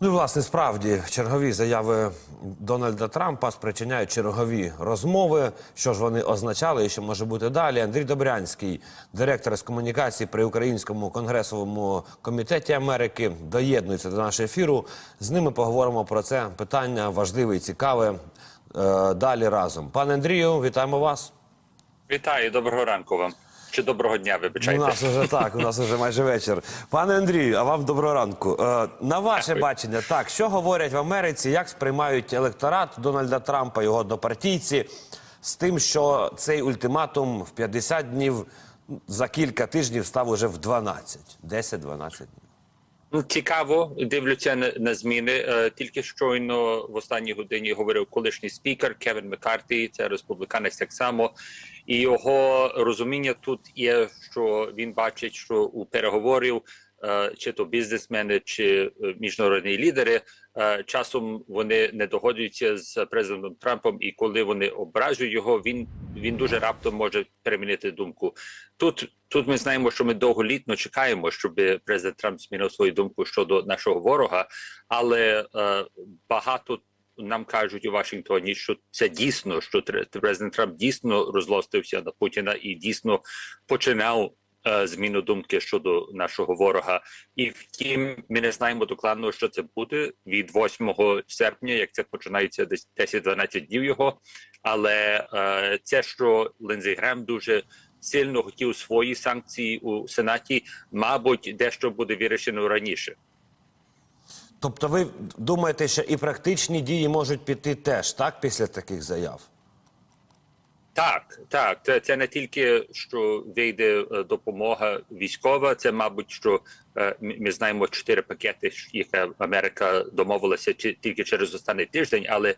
Ну, власне, справді чергові заяви Дональда Трампа спричиняють чергові розмови. Що ж вони означали і що може бути далі? Андрій Добрянський, директор з комунікації при Українському конгресовому комітеті Америки, доєднується до нашого ефіру. З ними поговоримо про це питання важливе і цікаве. е, Далі разом. Пане Андрію, вітаємо вас. Вітаю, доброго ранку вам. Чи доброго дня, У нас вже так, у нас вже майже вечір. Пане Андрію, а вам доброго ранку. Е, на ваше Дякую. бачення, так, що говорять в Америці, як сприймають електорат Дональда Трампа, його однопартійці, з тим, що цей ультиматум в 50 днів за кілька тижнів став уже в 12, 10-12 днів. Ну, цікаво, дивлюся на, на зміни. Е, тільки щойно в останній годині говорив колишній спікер Кевін Маккарті, це республіканець так само. І його розуміння тут є, що він бачить, що у переговорів, е, чи то бізнесмени, чи е, міжнародні лідери, часом вони не догоджуються з президентом Трампом, і коли вони ображують його, він він дуже раптом може перемінити думку. Тут тут ми знаємо, що ми довголітно чекаємо, щоб президент Трамп змінив свою думку щодо нашого ворога, але е, багато. Нам кажуть у Вашингтоні, що це дійсно, що президент Трамп дійсно розлостився на Путіна і дійсно починав е, зміну думки щодо нашого ворога. І втім, ми не знаємо докладно, що це буде від 8 серпня, як це починається десь 10-12 днів його. Але е, це, що Линдзей Грем дуже сильно хотів свої санкції у Сенаті, мабуть, дещо буде вирішено раніше. Тобто ви думаєте, що і практичні дії можуть піти теж, так, після таких заяв? Так, так, це, це не тільки що вийде е, допомога військова. Це, мабуть, що е, ми знаємо чотири пакети, які Америка домовилася тільки через останній тиждень, але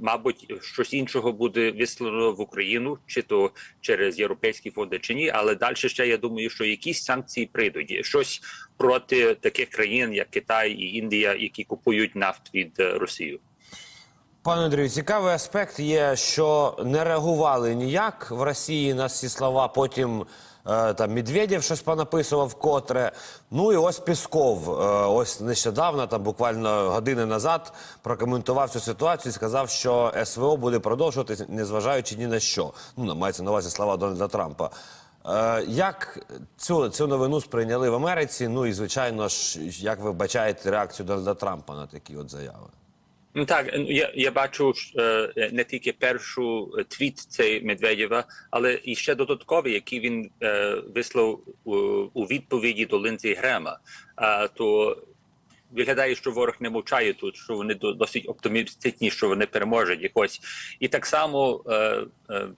мабуть, щось іншого буде вислано в Україну, чи то через європейські фонди, чи ні. Але далі ще я думаю, що якісь санкції прийдуть. Щось проти таких країн, як Китай і Індія, які купують нафт від е, Росії. Пане Андрію, цікавий аспект є, що не реагували ніяк в Росії на ці слова. Потім там Медведєв щось понаписував котре. Ну і ось Пісков. Е, ось нещодавно, там буквально години назад, прокоментував цю ситуацію і сказав, що СВО буде продовжуватися, незважаючи ні на що. Ну, мається на увазі слова Дональда Трампа. Е, як цю, цю новину сприйняли в Америці? Ну і звичайно ж, як ви бачаєте реакцію Дональда Трампа на такі от заяви? Ну так, ну, я, я бачу е, не тільки першу е, твіт цей Медведєва, але і ще додатковий, який він е, вислав у, у відповіді до Линдзі Грема. А то виглядає, що ворог не мовчає тут, що вони до- досить оптимістичні, що вони переможуть якось. І так само е, е, е,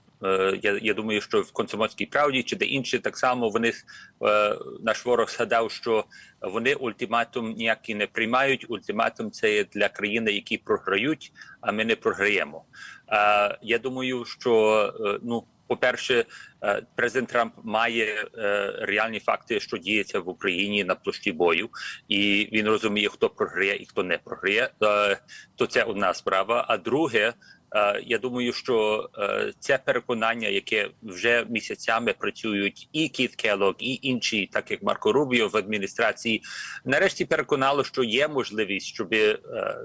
я, я думаю, що в консуматській правді чи де інші так само вони е, наш ворог згадав, що вони ультиматум ніякий не приймають. Ультиматум це є для країни, які програють, а ми не програємо. Е, я думаю, що е, ну. По-перше, е, президент Трамп має е, реальні факти, що діється в Україні на площі бою, і він розуміє, хто програє і хто не програє. Е, То це одна справа. А друге, е, я думаю, що е, це переконання, яке вже місяцями працюють, і Кіт Келлог, і інші, так як Марко Рубіо в адміністрації, нарешті переконало, що є можливість, щоб е,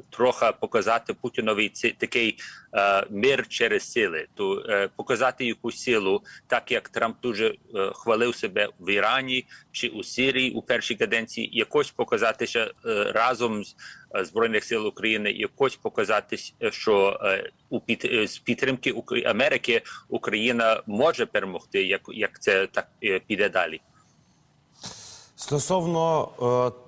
трохи показати Путінові такий е, мир через сили, то е, показати якусь силу, так як Трамп дуже е, хвалив себе в Ірані чи у Сирії у першій каденції, якось показати ще е, разом з е, збройних сил України, якось показати, е, що е, у під е, з підтримки Америки Україна може перемогти, як, як це так е, піде далі. Стосовно е,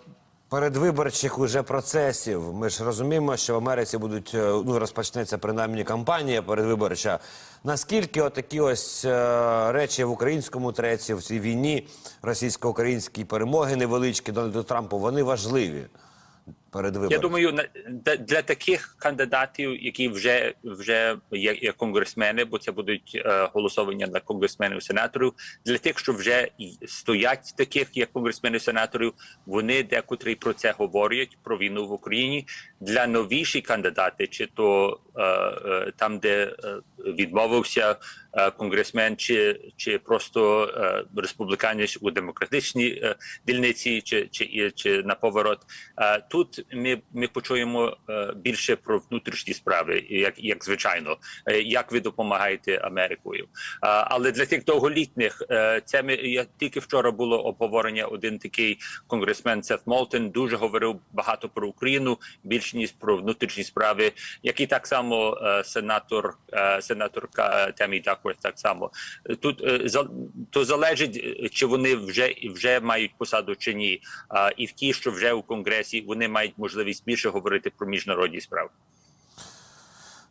передвиборчих уже процесів, ми ж розуміємо, що в Америці будуть е, ну розпочнеться принаймні кампанія передвиборча. Наскільки отакі ось е, речі в українському треці, в цій війні російсько-українській перемоги невеличкі Дональду Трампу, вони важливі перед Я думаю, для, для таких кандидатів, які вже вже є, конгресмени, бо це будуть е, голосування на конгресменів сенаторів. Для тих, що вже стоять таких як конгресменів сенаторів, вони декотрі про це говорять про війну в Україні. Для новіші кандидати, чи то е, е, там, де відмовився конгресмен, чи, чи просто республіканець у демократичній дільниці, чи, чи, чи на поворот. Тут ми, ми почуємо е, більше про внутрішні справи, як, як звичайно, е, як ви допомагаєте Америкою. А, але для тих довголітніх е, це ми я тільки вчора було обговорення. Один такий конгресмен Сет Молтон дуже говорив багато про Україну, більше ніж про внутрішні справи, як і так само е, сенатор е, сенаторка е, Темі Дакворth так само. Е, Тут е, за- то залежить, е, чи вони вже вже мають посаду чи ні. І в ті, що вже у конгресі, вони мають можливість більше говорити про міжнародні справи.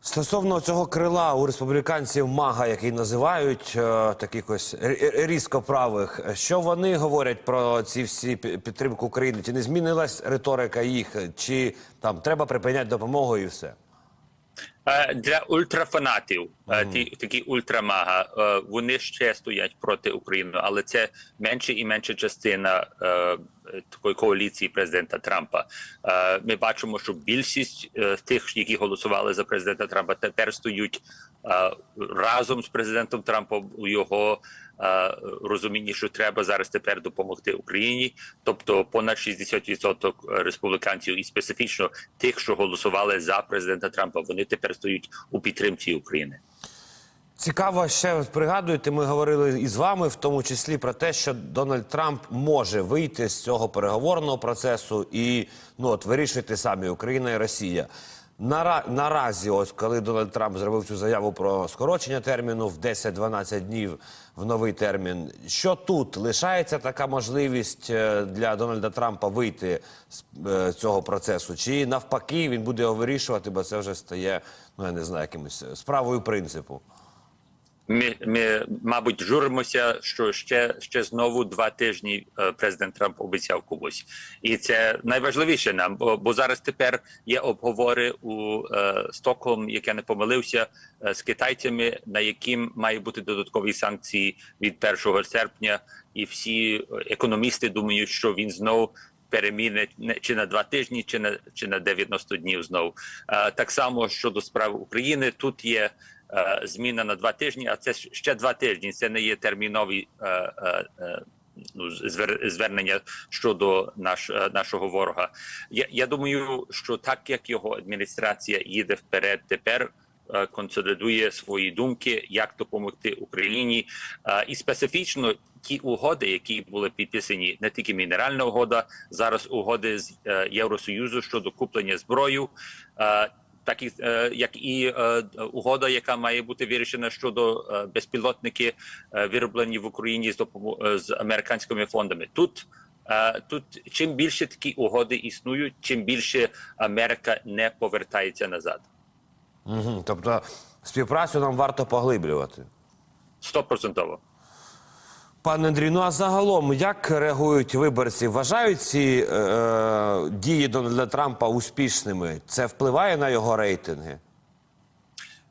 Стосовно цього крила у республіканців мага, який називають е, таких різко правих, що вони говорять про ці всі пі- підтримку України? Чи не змінилась риторика їх? Чи там треба припиняти допомогу і все? Е, Для ультрафанатів, е, ті такі ультрамага, е, вони ще стоять проти України, але це менше і менша частина такої коаліції президента Трампа. Ми бачимо, що більшість тих, які голосували за президента Трампа, тепер стоять е, разом з президентом Трампом у його розумінні, що треба зараз тепер допомогти Україні. Тобто понад 60% республіканців і специфічно тих, що голосували за президента Трампа, вони тепер стоять у підтримці України. Цікаво, ще пригадуєте, ми говорили із вами, в тому числі про те, що Дональд Трамп може вийти з цього переговорного процесу і ну от вирішити самі Україна і Росія. Нара, наразі, ось коли Дональд Трамп зробив цю заяву про скорочення терміну в 10-12 днів в новий термін. Що тут лишається така можливість е, для Дональда Трампа вийти з е, цього процесу? Чи навпаки він буде його вирішувати, бо це вже стає, ну я не знаю, якимось справою принципу? Ми, ми мабуть, журимося, що ще ще знову два тижні е, президент Трамп обіцяв когось, і це найважливіше нам. Бо, бо зараз тепер є обговори у е, Стокгольм, як я не помилився, е, з китайцями, на яким має бути додаткові санкції від 1 серпня, і всі економісти думають, що він знов. Переміни чи на два тижні, чи на чи на 90 днів знов. Е, так само щодо справ України, тут є е, зміна на два тижні, а це ще два тижні. Це не є термінові е, е, е, ну, звернення щодо наш, е, нашого ворога. Я, я думаю, що так як його адміністрація їде вперед тепер. е, Консолідує свої думки, як допомогти Україні, Е, і специфічно ті угоди, які були підписані, не тільки мінеральна угода, зараз угоди з е, Євросоюзу щодо куплення зброю, е, так і е, як і е, угода, яка має бути вирішена щодо е, безпілотники, вироблені в Україні з допомо- з американськими фондами. Тут тут чим більше такі угоди існують, чим більше Америка не повертається назад. Угу. Тобто співпрацю нам варто поглиблювати. Стопроцентово. Пане Андрій, ну а загалом, як реагують виборці? Вважають ці е, е, дії Дональда Трампа успішними? Це впливає на його рейтинги?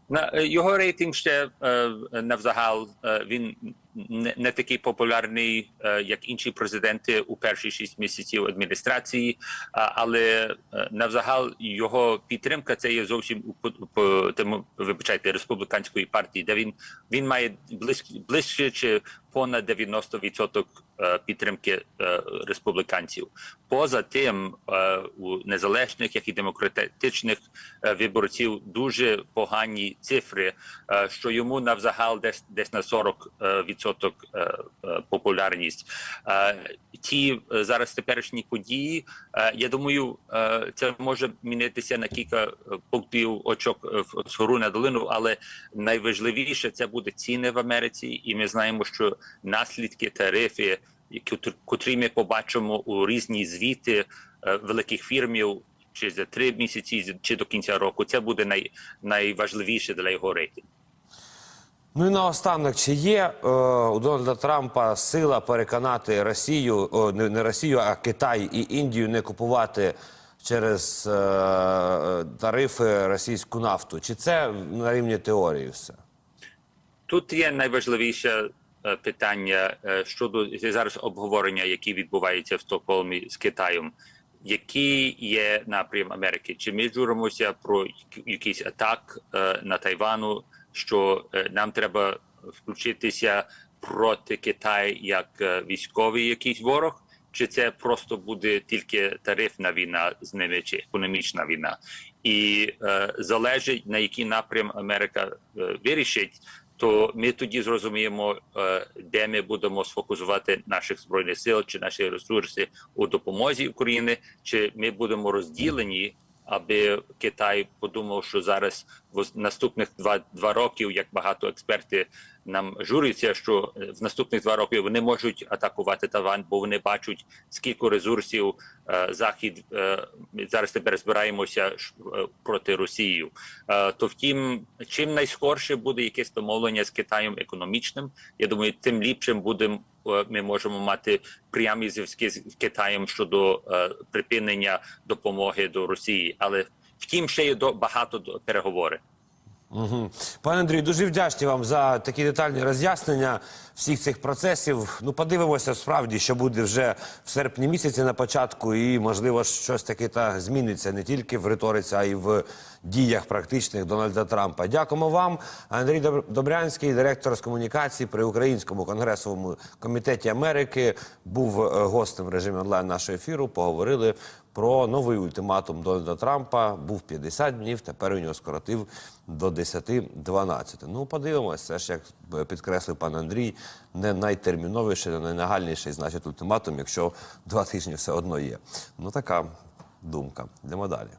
На е, його рейтинг ще е, навзагал е, він не, не такий популярний, е, як інші президенти у перші шість місяців адміністрації, але е, навзагал його підтримка це є зовсім у тому, вибачайте республіканської партії, де він він має близько ближче чи понад 90% е, підтримки республіканців. Поза тим, у незалежних, як і демократичних виборців дуже погані цифри, що йому навзагал десь десь на 40 е, е, популярність. Е, Ті зараз теперішні події, я думаю, це може мінятися на кілька пунктів очок в- згору на долину, але найважливіше це буде ціни в Америці, і ми знаємо, що наслідки тарифи, котрі ми побачимо у різні звіти великих фірмів. Чи за три місяці, чи до кінця року, це буде най, найважливіше для його рейтингу. Ну і наостанок, чи є е, у Дональда Трампа сила переконати Росію, о, не, не Росію, а Китай і Індію не купувати через е, тарифи російську нафту? Чи це на рівні теорії все? Тут є найважливіше е, питання е, щодо зараз обговорення, які відбуваються в Стокгольмі з Китаєм. Який є напрям Америки? Чи ми журимося про як- якийсь атак е, на Тайвану? Що е, нам треба включитися проти Китаю як е, військовий якийсь ворог? чи це просто буде тільки тарифна війна з ними, чи економічна війна, і е, залежить на який напрям Америка е, вирішить. То ми тоді зрозуміємо, е, де ми будемо сфокусувати наших збройних сил чи наші ресурси у допомозі Україні, чи ми будемо розділені, аби Китай подумав, що зараз в наступних два, два років, як багато експерти нам журяться, що е, в наступних два роки вони можуть атакувати Таван, бо вони бачать, скільки ресурсів е, захід е, зараз тепер збираємося е, проти Росії. Е, то втім, чим найскорше буде якесь домовлення з Китаєм економічним, я думаю, тим ліпшим будемо. е, Ми можемо мати прямі зв'язки з Китаєм щодо е, припинення допомоги до Росії, але втім, ще є до багато переговори. Угу. Пане Андрію, дуже вдячні вам за такі детальні роз'яснення всіх цих процесів. Ну, подивимося справді, що буде вже в серпні місяці на початку, і можливо щось таке та зміниться не тільки в риториці, а й в діях практичних Дональда Трампа. Дякуємо вам. Андрій Добрянський, директор з комунікації при Українському конгресовому комітеті Америки, був е, гостем в режимі онлайн нашого ефіру. Поговорили про новий ультиматум Дональда Трампа. Був 50 днів, тепер він його скоротив до 10-12. Ну, подивимося, ж як підкреслив пан Андрій, не найтерміновіший, не найнагальніший, значить, ультиматум, якщо два тижні все одно є. Ну, така думка. Йдемо далі.